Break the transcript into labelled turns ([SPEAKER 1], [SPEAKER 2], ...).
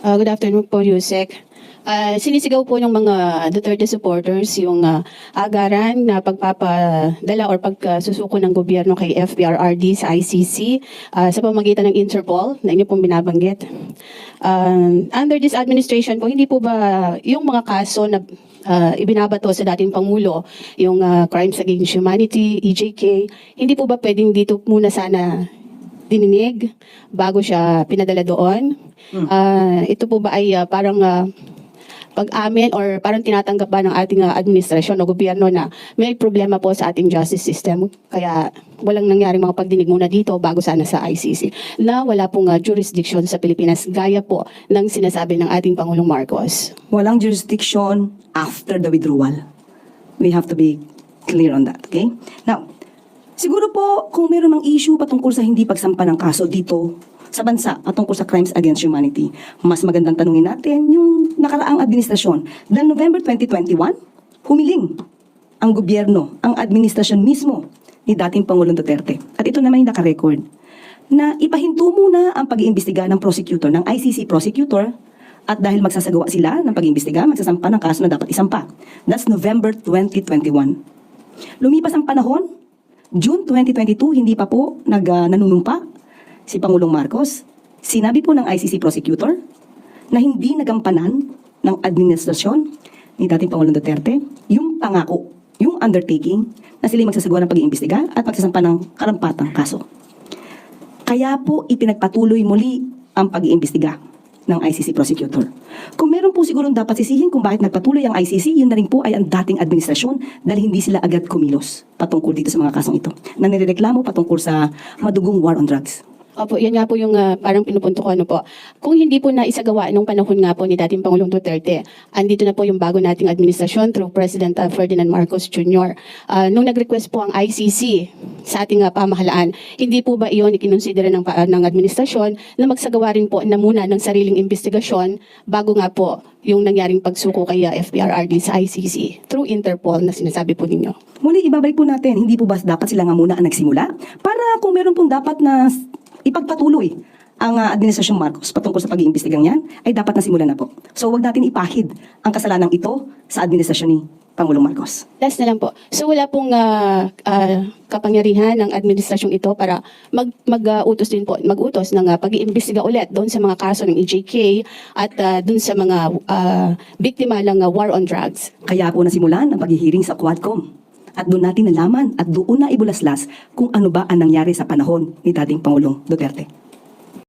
[SPEAKER 1] Uh, good afternoon po, Yusek. Uh, sinisigaw po ng mga Duterte supporters yung uh, agaran na pagpapadala or pagsusuko ng gobyerno kay FPRRD sa ICC uh, sa pamagitan ng Interpol na inyo pong binabanggit. Uh, under this administration po, hindi po ba yung mga kaso na uh, ibinabato sa dating Pangulo, yung uh, crimes against humanity, EJK, hindi po ba pwedeng dito muna sana dininig bago siya pinadala doon. Ah, ito po ba ay ah, parang ah, pag-amin or parang tinatanggap ba ng ating ah, administrasyon o gobyerno na may problema po sa ating justice system. Kaya walang nangyaring mga pagdinig muna dito bago sana sa ICC na wala pong ah, jurisdiction sa Pilipinas gaya po ng sinasabi ng ating Pangulong Marcos.
[SPEAKER 2] Walang jurisdiction after the withdrawal. We have to be clear on that, okay? Now, siguro po kung meron ng issue patungkol sa hindi pagsampa ng kaso dito sa bansa patungkol sa crimes against humanity, mas magandang tanungin natin yung nakaraang administrasyon. Dahil November 2021, humiling ang gobyerno, ang administrasyon mismo ni dating Pangulong Duterte. At ito naman yung nakarecord na ipahinto muna ang pag-iimbestiga ng prosecutor, ng ICC prosecutor, at dahil magsasagawa sila ng pag-iimbestiga, magsasampa ng kaso na dapat isampa. That's November 2021. Lumipas ang panahon, June 2022, hindi pa po nag, ah, nanunumpa si Pangulong Marcos. Sinabi po ng ICC prosecutor na hindi nagampanan ng administrasyon ni dating Pangulong Duterte yung pangako, yung undertaking na sila magsasagawa ng pag-iimbestiga at magsasampa ng karampatang kaso. Kaya po ipinagpatuloy muli ang pag-iimbestiga ng ICC prosecutor. Kung meron po siguro dapat sisihin kung bakit nagpatuloy ang ICC, yun na rin po ay ang dating administrasyon dahil hindi sila agad kumilos patungkol dito sa mga kasong ito. Na nireklamo patungkol sa madugong war on drugs.
[SPEAKER 1] Opo, yan nga po yung ah, parang pinupunto ko ano po. Kung hindi po na isagawa nung panahon nga po ni dating Pangulong Duterte, andito na po yung bago nating administrasyon through President ah, Ferdinand Marcos Jr. Ah, nung nag-request po ang ICC sa ating ah, pamahalaan, hindi po ba iyon ikinonsidera ng, pa- ng administrasyon na magsagawa rin po na muna ng sariling investigasyon bago nga po yung nangyaring pagsuko kay ah, FPRRD sa ICC through Interpol na sinasabi po ninyo.
[SPEAKER 2] Muli, ibabalik po natin, hindi po ba dapat sila nga muna ang nagsimula? Para kung meron pong dapat na ipagpatuloy ang ah, administrasyong Marcos patungkol sa pag-iimbestigang yan, ay dapat na simulan na po. So, wag natin ipahid ang kasalanang ito sa administrasyon ni Pangulong Marcos.
[SPEAKER 1] Last na lang po. So wala pong ah, ah, kapangyarihan ng administrasyong ito para mag, mag-utos din po, mag-utos ng ah, pag-iimbestiga ulit doon sa mga kaso ng EJK at ah, doon sa mga ah, biktima ng ah, war on drugs.
[SPEAKER 2] Kaya po nasimulan ang paghihiring sa Quadcom. At doon natin nalaman at doon na ibulaslas kung ano ba ang nangyari sa panahon ni dating Pangulong Duterte.